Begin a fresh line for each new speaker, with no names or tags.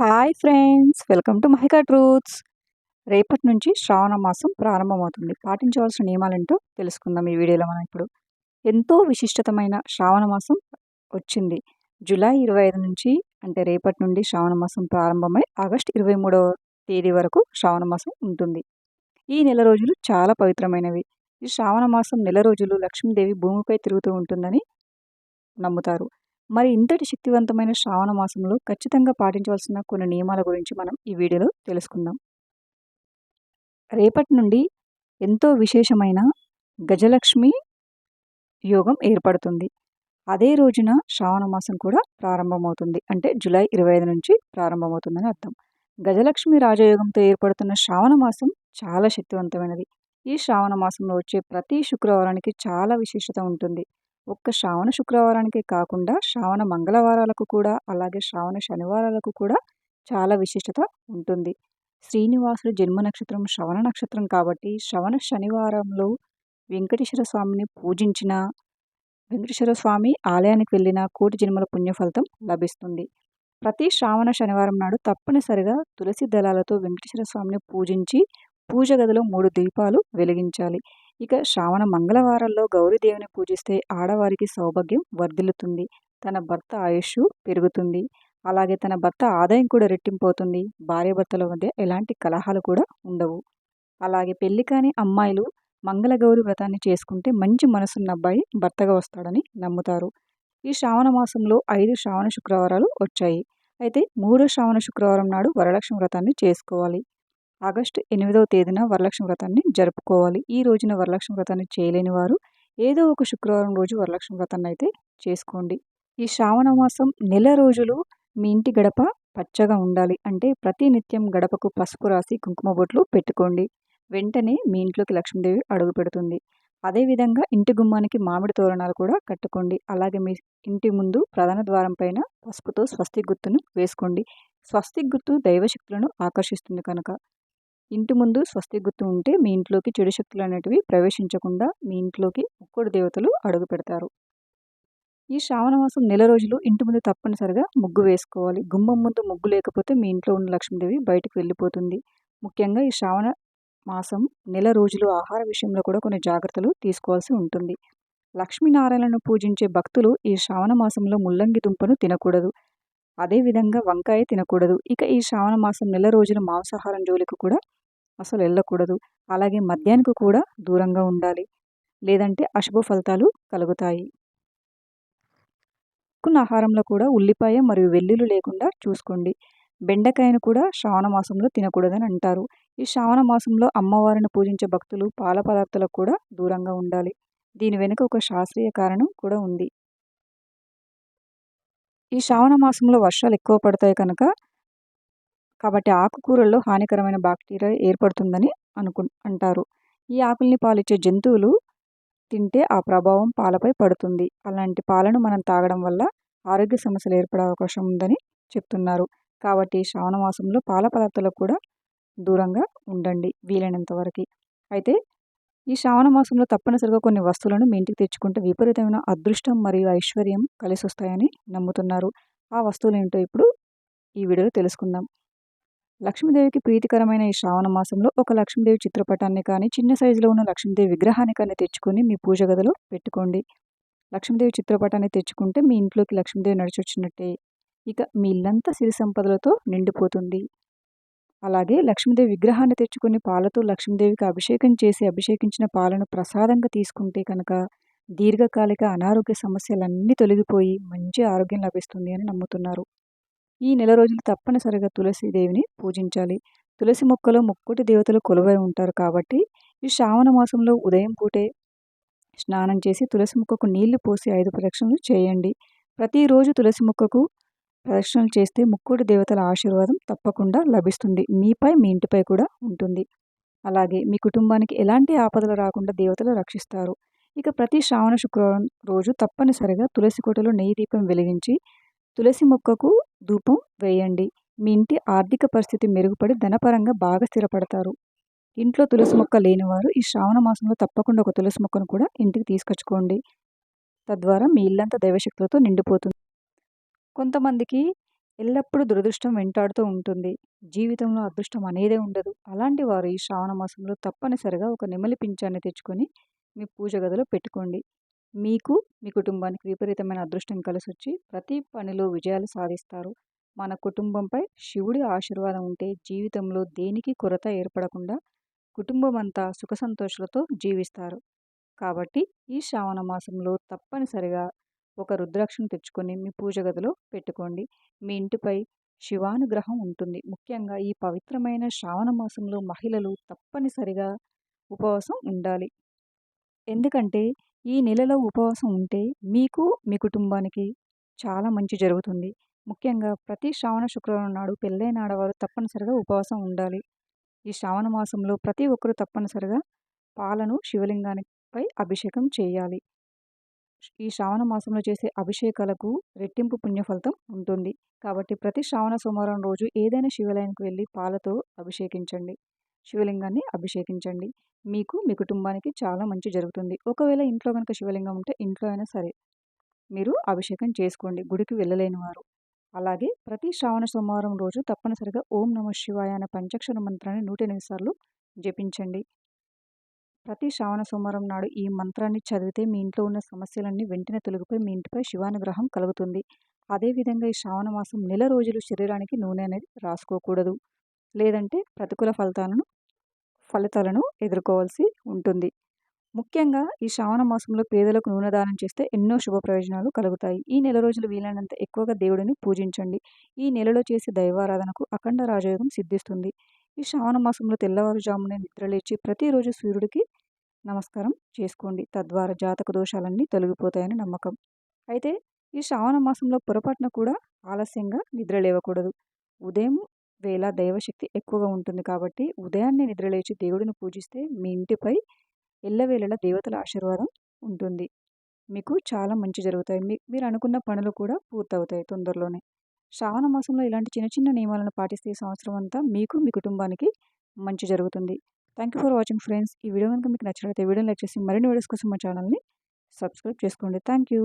Hi friends welcome to Mahika truths. రేపటి నుంచి శ్రావణ మాసం ప్రారంభమవుతుంది. పాటించవలసిన నియమాలేంటో తెలుసుకుందాం ఈ వీడియోలో మనం ఇప్పుడు. ఎంతో విశిష్టతమైన శ్రావణ మాసం వచ్చింది. జూలై ఇరవై ఐదు నుంచి అంటే రేపటి నుండి శ్రావణ మాసం ప్రారంభమై ఆగస్ట్ ఇరవై మూడవ తేదీ వరకు శ్రావణ మాసం ఉంటుంది. ఈ నెల రోజులు చాలా పవిత్రమైనవి. ఈ శ్రావణ మాసం నెల రోజులు లక్ష్మీదేవి భూమిపై తిరుగుతూ ఉంటుందని నమ్ముతారు. మరి ఇంతటి శక్తివంతమైన శ్రావణ మాసంలో ఖచ్చితంగా పాటించవలసిన కొన్ని నియమాల గురించి మనం ఈ వీడియోలో తెలుసుకుందాం. రేపటి నుండి ఎంతో విశేషమైన గజలక్ష్మి యోగం ఏర్పడుతుంది. అదే రోజున శ్రావణ మాసం కూడా ప్రారంభమవుతుంది. అంటే జూలై ఇరవై ఐదు నుంచి ప్రారంభమవుతుందని అర్థం. గజలక్ష్మి రాజయోగంతో ఏర్పడుతున్న శ్రావణ మాసం చాలా శక్తివంతమైనది. ఈ శ్రావణ మాసంలో వచ్చే ప్రతి శుక్రవారానికి చాలా విశేషత ఉంటుంది. ఒక్క శ్రావణ శుక్రవారానికే కాకుండా శ్రావణ మంగళవారాలకు కూడా అలాగే శ్రావణ శనివారాలకు కూడా చాలా విశిష్టత ఉంటుంది. శ్రీనివాసుడు జన్మ నక్షత్రం శ్రవణ నక్షత్రం కాబట్టి శ్రవణ శనివారంలో వెంకటేశ్వర స్వామిని పూజించిన వెంకటేశ్వర స్వామి ఆలయానికి వెళ్ళిన కోటి జన్మల పుణ్యఫలితం లభిస్తుంది. ప్రతి శ్రావణ శనివారం నాడు తప్పనిసరిగా తులసి దళాలతో వెంకటేశ్వర స్వామిని పూజించి పూజ గదిలో మూడు దీపాలు వెలిగించాలి. ఇక శ్రావణ మంగళవారాల్లో గౌరీదేవిని పూజిస్తే ఆడవారికి సౌభాగ్యం వర్ధిల్లుతుంది. తన భర్త ఆయుష్ పెరుగుతుంది. అలాగే తన భర్త ఆదాయం కూడా రెట్టింపోతుంది భార్యాభర్తల మధ్య ఎలాంటి కలహాలు కూడా ఉండవు. అలాగే పెళ్ళి కాని అమ్మాయిలు మంగళగౌరి వ్రతాన్ని చేసుకుంటే మంచి మనసున్న అబ్బాయి భర్తగా వస్తాడని నమ్ముతారు. ఈ శ్రావణ మాసంలో ఐదు శ్రావణ శుక్రవారాలు వచ్చాయి. అయితే మూడో శ్రావణ శుక్రవారం నాడు వరలక్ష్మి వ్రతాన్ని చేసుకోవాలి. ఆగస్టు ఎనిమిదవ తేదీన వరలక్ష్మి వ్రతాన్ని జరుపుకోవాలి. ఈ రోజున వరలక్ష్మి వ్రతాన్ని చేయలేని వారు ఏదో ఒక శుక్రవారం రోజు వరలక్ష్మి వ్రతాన్ని అయితే చేసుకోండి. ఈ శ్రావణ మాసం నెల రోజులు మీ ఇంటి గడప పచ్చగా ఉండాలి. అంటే ప్రతి నిత్యం గడపకు పసుపు రాసి కుంకుమ బొట్లు పెట్టుకోండి. వెంటనే మీ ఇంట్లోకి లక్ష్మీదేవి అడుగు పెడుతుంది. అదేవిధంగా ఇంటి గుమ్మానికి మామిడి తోరణాలు కూడా కట్టుకోండి. అలాగే మీ ఇంటి ముందు ప్రధాన ద్వారం పైన పసుపుతో స్వస్తి గుర్తును వేసుకోండి. స్వస్తి గుర్తు దైవశక్తులను ఆకర్షిస్తుంది కనుక. ఇంటి ముందు స్వస్తి గుర్తు ఉంటే మీ ఇంట్లోకి చెడు శక్తులు అనేటివి ప్రవేశించకుండా మీ ఇంట్లోకి ముక్కుడు దేవతలు అడుగు పెడతారు. ఈ శ్రావణ మాసం నెల రోజులు ఇంటి ముందు తప్పనిసరిగా ముగ్గు వేసుకోవాలి. గుమ్మం ముందు ముగ్గు లేకపోతే మీ ఇంట్లో ఉన్న లక్ష్మీదేవి బయటకు వెళ్ళిపోతుంది. ముఖ్యంగా ఈ శ్రావణ మాసం నెల రోజులు ఆహార విషయంలో కూడా కొన్ని జాగ్రత్తలు తీసుకోవాల్సి ఉంటుంది. లక్ష్మీనారాయణను పూజించే భక్తులు ఈ శ్రావణ మాసంలో ముల్లంగి దుంపను తినకూడదు. అదేవిధంగా వంకాయ తినకూడదు. ఇక ఈ శ్రావణ మాసం నెల రోజులు మాంసాహారం జోలికి కూడా అసలు వెళ్ళకూడదు అలాగే మద్యానికి కూడా దూరంగా ఉండాలి. లేదంటే అశుభ ఫలితాలు కలుగుతాయి. కొన్ని ఆహారంలో కూడా ఉల్లిపాయ మరియు వెల్లుల్లి లేకుండా చూసుకోండి. బెండకాయను కూడా శ్రావణ మాసంలో తినకూడదని అంటారు. ఈ శ్రావణ మాసంలో అమ్మవారిని పూజించే భక్తులు పాల పదార్థాలకు కూడా దూరంగా ఉండాలి. దీని వెనుక ఒక శాస్త్రీయ కారణం కూడా ఉంది. ఈ శ్రావణ మాసంలో వర్షాలు ఎక్కువ పడతాయి కనుక కాబట్టి ఆకుకూరల్లో హానికరమైన బాక్టీరియా ఏర్పడుతుందని అనుకు అంటారు. ఈ ఆకుల్ని పాలిచ్చే జంతువులు తింటే ఆ ప్రభావం పాలపై పడుతుంది. అలాంటి పాలను మనం తాగడం వల్ల ఆరోగ్య సమస్యలు ఏర్పడే అవకాశం ఉందని చెప్తున్నారు. కాబట్టి శ్రావణ మాసంలో పాల పదార్థాలకు కూడా దూరంగా ఉండండి వీలైనంత వరకు. అయితే ఈ శ్రావణ మాసంలో తప్పనిసరిగా కొన్ని వస్తువులను మీ ఇంటికి తెచ్చుకుంటే విపరీతమైన అదృష్టం మరియు ఐశ్వర్యం కలిసి వస్తాయని నమ్ముతున్నారు. ఆ వస్తువులు ఏంటో ఇప్పుడు ఈ వీడియోలో తెలుసుకుందాం. లక్ష్మీదేవికి ప్రీతికరమైన ఈ శ్రావణ మాసంలో ఒక లక్ష్మీదేవి చిత్రపటాన్ని కానీ చిన్న సైజులో ఉన్న లక్ష్మీదేవి విగ్రహాన్ని కానీ తెచ్చుకొని మీ పూజ గదిలో పెట్టుకోండి. లక్ష్మీదేవి చిత్రపటాన్ని తెచ్చుకుంటే మీ ఇంట్లోకి లక్ష్మీదేవి నడిచొచ్చినట్టే. ఇక మీ ఇల్లంతా సిరి సంపదలతో నిండిపోతుంది. అలాగే లక్ష్మీదేవి విగ్రహాన్ని తెచ్చుకొని పాలతో లక్ష్మీదేవికి అభిషేకం చేసి అభిషేకించిన పాలను ప్రసాదంగా తీసుకుంటే కనుక దీర్ఘకాలిక అనారోగ్య సమస్యలన్నీ తొలగిపోయి మంచి ఆరోగ్యం లభిస్తుంది అని నమ్ముతున్నారు. ఈ నెల రోజులు తప్పనిసరిగా తులసిదేవిని పూజించాలి. తులసి మొక్కలో ముక్కుటి దేవతలు కొలువై ఉంటారు కాబట్టి ఈ శ్రావణ మాసంలో ఉదయం పూటే స్నానం చేసి తులసి మొక్కకు నీళ్ళు పోసి ఐదు ప్రదక్షిణలు చేయండి. ప్రతిరోజు తులసి మొక్కకు ప్రదక్షిణలు చేస్తే ముక్కోటి దేవతల ఆశీర్వాదం తప్పకుండా లభిస్తుంది. మీపై మీ ఇంటిపై కూడా ఉంటుంది. అలాగే మీ కుటుంబానికి ఎలాంటి ఆపదలు రాకుండా దేవతలు రక్షిస్తారు. ఇక ప్రతి శ్రావణ శుక్రవారం రోజు తప్పనిసరిగా తులసి కోటలో నెయ్యి దీపం వెలిగించి తులసి మొక్కకు ధూపం వేయండి. మీ ఇంటి ఆర్థిక పరిస్థితి మెరుగుపడి ధనపరంగా బాగా స్థిరపడతారు. ఇంట్లో తులసి మొక్క లేనివారు ఈ శ్రావణ మాసంలో తప్పకుండా ఒక తులసి మొక్కను కూడా ఇంటికి తీసుకొచ్చుకోండి. తద్వారా మీ ఇల్లంతా దైవశక్తులతో నిండిపోతుంది. కొంతమందికి ఎల్లప్పుడూ దురదృష్టం వెంటాడుతూ ఉంటుంది. జీవితంలో అదృష్టం అనేదే ఉండదు. అలాంటి వారు ఈ శ్రావణ మాసంలో తప్పనిసరిగా ఒక నెమలి పింఛాన్ని తెచ్చుకొని మీ పూజ గదిలో పెట్టుకోండి. మీకు మీ కుటుంబానికి విపరీతమైన అదృష్టం కలిసి వచ్చి ప్రతి పనిలో విజయాలు సాధిస్తారు. మన కుటుంబంపై శివుడి ఆశీర్వాదం ఉంటే జీవితంలో దేనికి కొరత ఏర్పడకుండా కుటుంబం అంతా సుఖ సంతోషాలతో జీవిస్తారు. కాబట్టి ఈ శ్రావణ మాసంలో తప్పనిసరిగా ఒక రుద్రాక్షను తెచ్చుకొని మీ పూజ గదిలో పెట్టుకోండి. మీ ఇంటిపై శివానుగ్రహం ఉంటుంది. ముఖ్యంగా ఈ పవిత్రమైన శ్రావణ మాసంలో మహిళలు తప్పనిసరిగా ఉపవాసం ఉండాలి. ఎందుకంటే ఈ నెలలో ఉపవాసం ఉంటే మీకు మీ కుటుంబానికి చాలా మంచి జరుగుతుంది. ముఖ్యంగా ప్రతి శ్రావణ శుక్రవారం నాడు పెళ్ళైన ఆడవారు తప్పనిసరిగా ఉపవాసం ఉండాలి. ఈ శ్రావణ మాసంలో ప్రతి ఒక్కరూ తప్పనిసరిగా పాలను శివలింగానిపై అభిషేకం చేయాలి. ఈ శ్రావణ మాసంలో చేసే అభిషేకాలకు రెట్టింపు పుణ్యఫలితం ఉంటుంది. కాబట్టి ప్రతి శ్రావణ సోమవారం రోజు ఏదైనా శివాలయానికి వెళ్ళి పాలతో అభిషేకించండి. శివలింగాన్ని అభిషేకించండి. మీకు మీ కుటుంబానికి చాలా మంచి జరుగుతుంది. ఒకవేళ ఇంట్లో కనుక శివలింగం ఉంటే ఇంట్లో అయినా సరే మీరు అభిషేకం చేసుకోండి. గుడికి వెళ్ళలేని వారు. అలాగే ప్రతి శ్రావణ సోమవారం రోజు తప్పనిసరిగా ఓం నమ శివాయ అనే పంచాక్షర మంత్రాన్ని నూట ఎనిమిది సార్లు జపించండి. ప్రతి శ్రావణ సోమవారం నాడు ఈ మంత్రాన్ని చదివితే మీ ఇంట్లో ఉన్న సమస్యలన్నీ వెంటనే తొలగిపోయి మీ ఇంటిపై శివానుగ్రహం కలుగుతుంది. అదేవిధంగా ఈ శ్రావణ మాసం నెల రోజులు శరీరానికి నూనె అనేది రాసుకోకూడదు. లేదంటే ప్రతికూల ఫలితాలను ఫలితాలను ఎదుర్కోవాల్సి ఉంటుంది. ముఖ్యంగా ఈ శ్రావణ మాసంలో పేదలకు నూనె దానం చేస్తే ఎన్నో శుభ ప్రయోజనాలు కలుగుతాయి. ఈ నెల రోజులు వీలైనంత ఎక్కువగా దేవుడిని పూజించండి. ఈ నెలలో చేసే దైవారాధనకు అఖండ రాజయోగం సిద్ధిస్తుంది. ఈ శ్రావణ మాసంలో తెల్లవారుజామునే నిద్రలేచి ప్రతిరోజు సూర్యుడికి నమస్కారం చేసుకోండి. తద్వారా జాతక దోషాలన్నీ తొలగిపోతాయని నమ్మకం. అయితే ఈ శ్రావణ మాసంలో పొరపాటున కూడా ఆలస్యంగా నిద్ర లేవకూడదు. ఉదయం వేళ దైవశక్తి ఎక్కువగా ఉంటుంది కాబట్టి ఉదయాన్నే నిద్రలేచి దేవుడిని పూజిస్తే మీ ఇంటిపై ఎల్లవేళలా దేవతల ఆశీర్వాదం ఉంటుంది. మీకు చాలా మంచి జరుగుతాయి. మీ మీరు అనుకున్న పనులు కూడా పూర్తవుతాయి తొందరలోనే. శ్రావణ మాసంలో ఇలాంటి చిన్న చిన్న నియమాలను పాటిస్తే సంవత్సరం అంతా మీకు మీ కుటుంబానికి మంచి జరుగుతుంది. Thank you for watching friends ఈ వీడియో కనుక మీకు నచ్చినట్లయితే వీడియో లైక్ చేసి మరిన్ని వీడియోస్ కోసం మా ఛానల్ని సబ్స్క్రైబ్ చేసుకోండి. Thank you